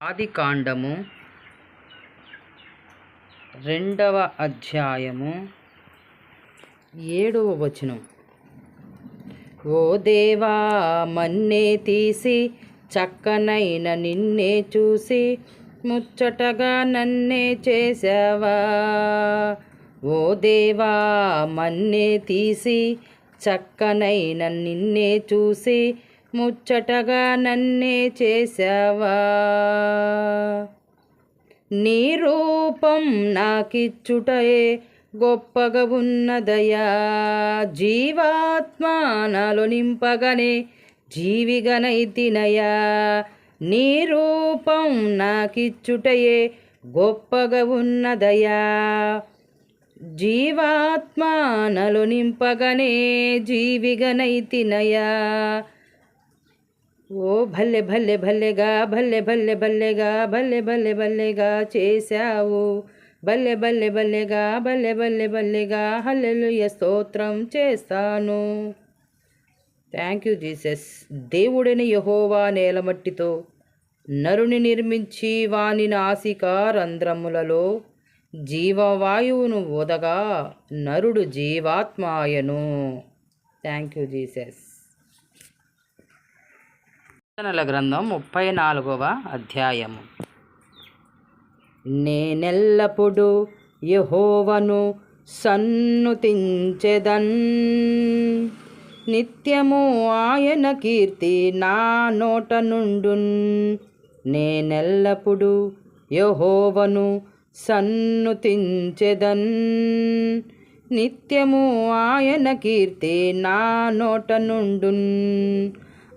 ఆదికాండము రెండవ అధ్యాయము ఏడవ వచనం. ఓ దేవా మన్నే తీసి చక్కనైన నిన్నే చూసి ముచ్చటగా నన్నే చేసావా ఓ దేవా మన్నే తీసి చక్కనైన నిన్నే చూసి ముచ్చటగా నన్నే చేసావా నీ రూపం నాకిచ్చుటయే గొప్పగా ఉన్నదయా? జీవాత్మ నాలో నింపగనే జీవిగనైతినయా నీ రూపం నాకిచ్చుటయే గొప్పగా ఉన్నదయా? జీవాత్మ నలు నింపగనే జీవిగనైతినయా ఓ భల్లె భల్లె భల్లెగా భల్లె భల్లె భల్లెగా భల్లె భల్లె భల్లెగా చేశావు. భల్లె భల్లె భల్లెగా భల్లె భల్లె భల్లెగా హల్లెలుయ స్తోత్రం చేస్తాను. థ్యాంక్ యూ జీసస్ దేవుడిని యహోవా నేలమట్టితో నరుని నిర్మించి వాని నాసికా రంధ్రములలో జీవవాయువును ఓదగా నరుడు జీవాత్మాయను. థ్యాంక్ యూ జీసస్ కీర్తనల గ్రంథం ముప్పై నాలుగవ అధ్యాయము. నేనెల్లప్పుడు యహోవను సన్నుతించెదన్. నిత్యము ఆయన కీర్తి నా నోట నుండున్. నేనెల్లప్పుడు యహోవను సన్నుతించెదన్. నిత్యము ఆయన కీర్తి నా నోట నుండున్.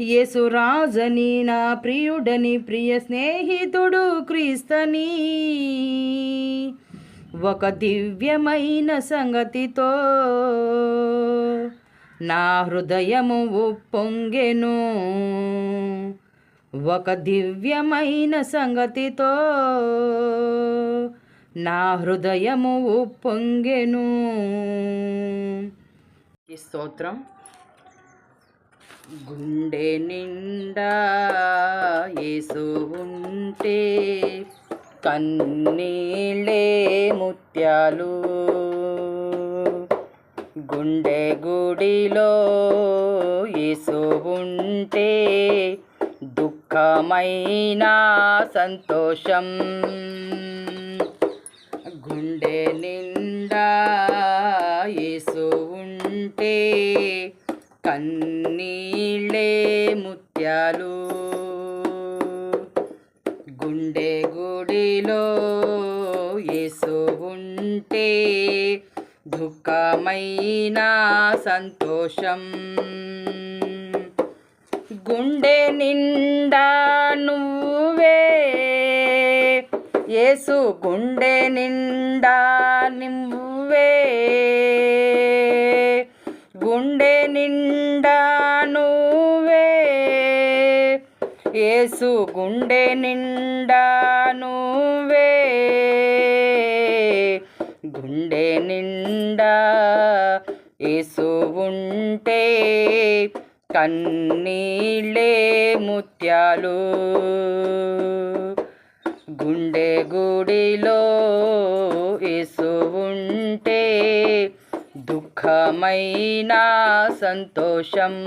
యేసురాజని నా ప్రియుడని ప్రియ స్నేహితుడు క్రీస్తని. ఒక దివ్యమైన సంగతితో నా హృదయము ఉప్పొంగెను. ఒక దివ్యమైన సంగతితో నా హృదయము ఉప్పొంగెను. ఈ స్తోత్రం గుండె నిండా యేసు ఉంటే కన్నీళ్ళే ముత్యాలు. గుండె గుడిలో యేసు ఉంటే దుఃఖమైన సంతోషం. గుండె నిండా యేసు ఉంటే కన్నీళ్ళే ముత్యాలు. గుండె గుడిలో ఏసు ఉంటే దుఃఖమైన సంతోషం. గుండె నిండా నువ్వే. ఏసు గుండె నిండా నువ్వే. గుండె నిండా ఏసు గుండె నిండా నువ్వే. గుండె నిండా ఏసు ఉంటే కన్నీళ్ళే ముత్యాలు. గుండె గుడిలో ఏసు ఉంటే దుఃఖమైన సంతోషం.